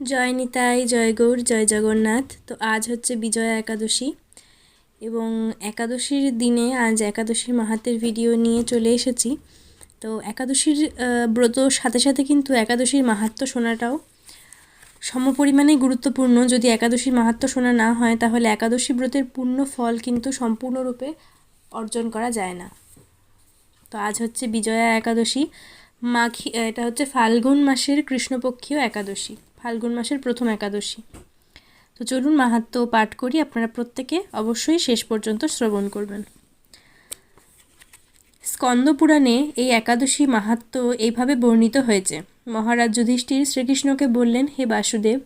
জয় নিতাই, জয় গৌর, জয় জগন্নাথ। তো আজ হচ্ছে বিজয়া একাদশী এবং একাদশীর দিনে আজ একাদশীর মাহাত্মের ভিডিও নিয়ে চলে এসেছি। তো একাদশীর ব্রতর সাথে সাথে কিন্তু একাদশীর মাহাত্ম শোনাটাও সমপরিমাণে গুরুত্বপূর্ণ। যদি একাদশীর মাহাত্ম শোনা না হয়, তাহলে একাদশী ব্রতের পূর্ণ ফল কিন্তু সম্পূর্ণরূপে অর্জন করা যায় না। তো আজ হচ্ছে বিজয়া একাদশী। মাখি এটা হচ্ছে ফাল্গুন মাসের কৃষ্ণপক্ষীয় একাদশী। ফাল্গুন মাসের প্রথম একাদশী। তো চলুন মাহাত্ম পাঠ করি, আপনারা প্রত্যেকে অবশ্যই শেষ পর্যন্ত শ্রবণ করবেন। স্কন্দপুরাণে এই একাদশী মাহাত্ম এইভাবে বর্ণিত হয়েছে। মহারাজ যুধিষ্ঠির শ্রীকৃষ্ণকে বললেন, হে বাসুদেব,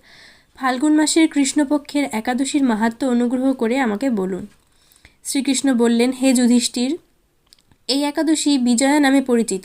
ফাল্গুন মাসের কৃষ্ণপক্ষের একাদশীর মাহাত্ম অনুগ্রহ করে আমাকে বলুন। শ্রীকৃষ্ণ বললেন, হে যুধিষ্ঠির, এই একাদশী বিজয়া নামে পরিচিত।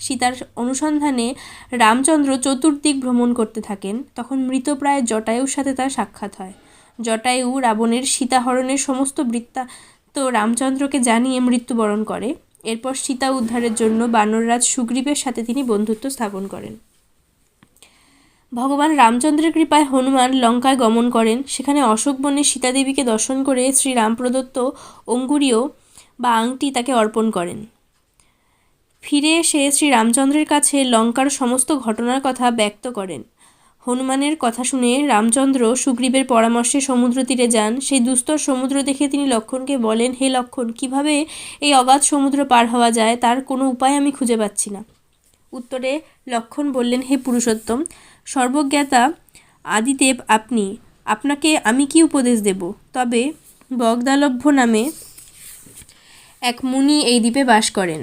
সীতার অনুসন্ধানে রামচন্দ্র চতুর্দিক ভ্রমণ করতে থাকেন। তখন মৃতপ্রায় জটায়ুর সাথে তার সাক্ষাৎ হয়। জটায়ু রাবণের সীতাহরণের সমস্ত বৃত্তান্ত রামচন্দ্রকে জানিয়ে মৃত্যুবরণ করে। এরপর সীতা উদ্ধারের জন্য বানররাজ সুগ্রীবের সাথে তিনি বন্ধুত্ব স্থাপন করেন। ভগবান রামচন্দ্রের কৃপায় হনুমান লঙ্কায় গমন করেন। সেখানে অশোক বনে সীতাদেবীকে দর্শন করে শ্রীরাম প্রদত্ত অঙ্গুরীয় বা আংটি তাকে অর্পণ করেন। ফিরে এসে শ্রী রামচন্দ্রের কাছে লঙ্কার সমস্ত ঘটনার কথা ব্যক্ত করেন। হনুমানের কথা শুনে রামচন্দ্র সুগ্রীবের পরামর্শে সমুদ্র তীরে যান। সেই দুস্তর সমুদ্র দেখে তিনি লক্ষণকে বলেন, হে লক্ষণ, কীভাবে এই অগাধ সমুদ্র পার হওয়া যায়? তার কোনো উপায় আমি খুঁজে পাচ্ছি না। উত্তরে লক্ষণ বললেন, হে পুরুষোত্তম, সর্বজ্ঞাতা আদিদেব আপনি। আপনাকে আমি কি উপদেশ দেব? তবে বগদালভ্য নামে এক মুনি এই দ্বীপে বাস করেন।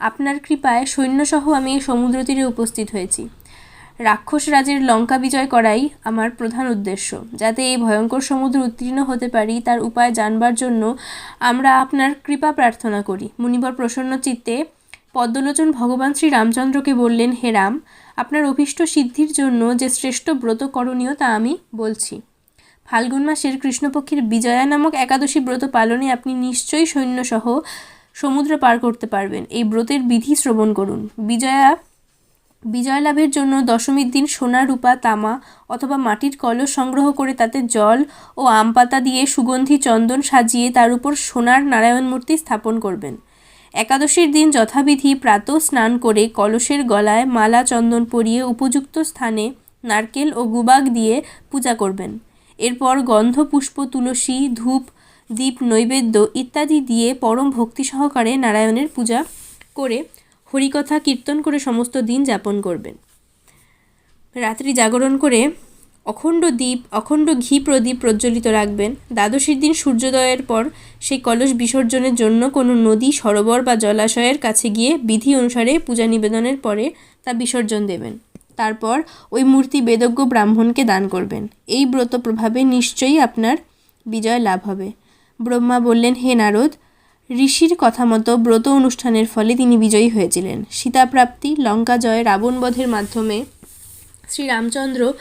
আপনার কৃপায় সৈন্যসহ আমি এই সমুদ্র তীরে উপস্থিত হয়েছি। রাক্ষস রাজের লঙ্কা বিজয় করাই আমার প্রধান উদ্দেশ্য। যাতে এই ভয়ঙ্কর সমুদ্র উত্তীর্ণ হতে পারি, তার উপায় জানবার জন্য আমরা আপনার কৃপা প্রার্থনা করি। মুনিবর প্রসন্ন চিত্তে পদ্মলোচন ভগবান শ্রী রামচন্দ্রকে বললেন, হে রাম, আপনার অভীষ্ট সিদ্ধির জন্য যে শ্রেষ্ঠ ব্রত করণীয় তা আমি বলছি। ফাল্গুন মাসের কৃষ্ণপক্ষের বিজয়া নামক একাদশী ব্রত পালনে আপনি নিশ্চয়ই সৈন্যসহ সমুদ্র পার করতে পারবেন। এই ব্রতের বিধি শ্রবণ করুন। বিজয়া, বিজয় লাভের জন্য দশমীর দিন সোনা, রূপা, তামা অথবা মাটির কলস সংগ্রহ করে তাতে জল ও আম পাতা দিয়ে সুগন্ধি, চন্দন সাজিয়ে তার উপর সোনার নারায়ণ মূর্তি স্থাপন করবেন। একাদশীর দিন যথাবিধি প্রাত স্নান করে কলসের গলায় মালা, চন্দন পরিয়ে উপযুক্ত স্থানে নারকেল ও গুবাগ দিয়ে পূজা করবেন। এরপর গন্ধ, পুষ্প, তুলসী, ধূপ দীপ, নৈবেদ্য ইত্যাদি দিয়ে পরম ভক্তি সহকারে নারায়ণের পূজা করে হরিকথা কীর্তন করে সমস্ত দিন যাপন করবেন। রাত্রি জাগরণ করে অখণ্ড দ্বীপ অখণ্ড ঘি প্রদীপ প্রজ্বলিত রাখবেন। দ্বাদশীর দিন সূর্যোদয়ের পর সেই কলস বিসর্জনের জন্য কোনো নদী, সরোবর বা জলাশয়ের কাছে গিয়ে বিধি অনুসারে পূজা নিবেদনের পরে তা বিসর্জন দেবেন। তারপর ওই মূর্তি বেদজ্ঞ ব্রাহ্মণকে দান করবেন। এই ব্রত প্রভাবে নিশ্চয়ই আপনার বিজয় লাভ হবে। ব্রহ্মা বললেন, হে নারদ, ঋষির কথা মতো ব্রত অনুষ্ঠানের ফলে তিনি বিজয়ী হয়েছিলেন। সীতাপ্রাপ্তি, লঙ্কা জয় রাবণবধের মাধ্যমে শ্রীরামচন্দ্র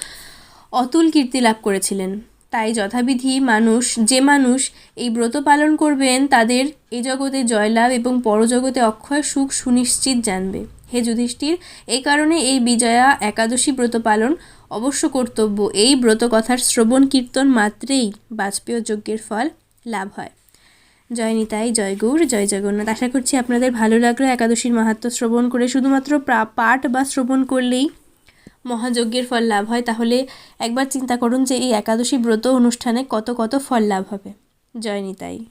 অতুল কীর্তি লাভ করেছিলেন। তাই যথাবিধি মানুষ, যে মানুষ এই ব্রত পালন করবেন, তাদের এই জগতে জয়লাভ এবং পরজগতে অক্ষয় সুখ সুনিশ্চিত জানবে। হে যুধিষ্ঠির, এই কারণে এই বিজয়া একাদশী ব্রত পালন অবশ্য কর্তব্য। এই ব্রত কথার শ্রবণ কীর্তন মাত্রেই বাজপেয় যজ্ঞের ফল লাভ হয়। জয় নিতাই, জয় গৌর, জয় জগন্নাথ। আশা করছি আপনাদের ভালো লাগল। একাদশীর মাহাত্ম শ্রবণ করে শুধুমাত্র পাঠ বা শ্রবণ করলেই মহাযজ্ঞের ফল লাভ হয়। তাহলে একবার চিন্তা করুন যে এই একাদশী ব্রত অনুষ্ঠানে কত কত ফল লাভ হবে। জয় নিতাই।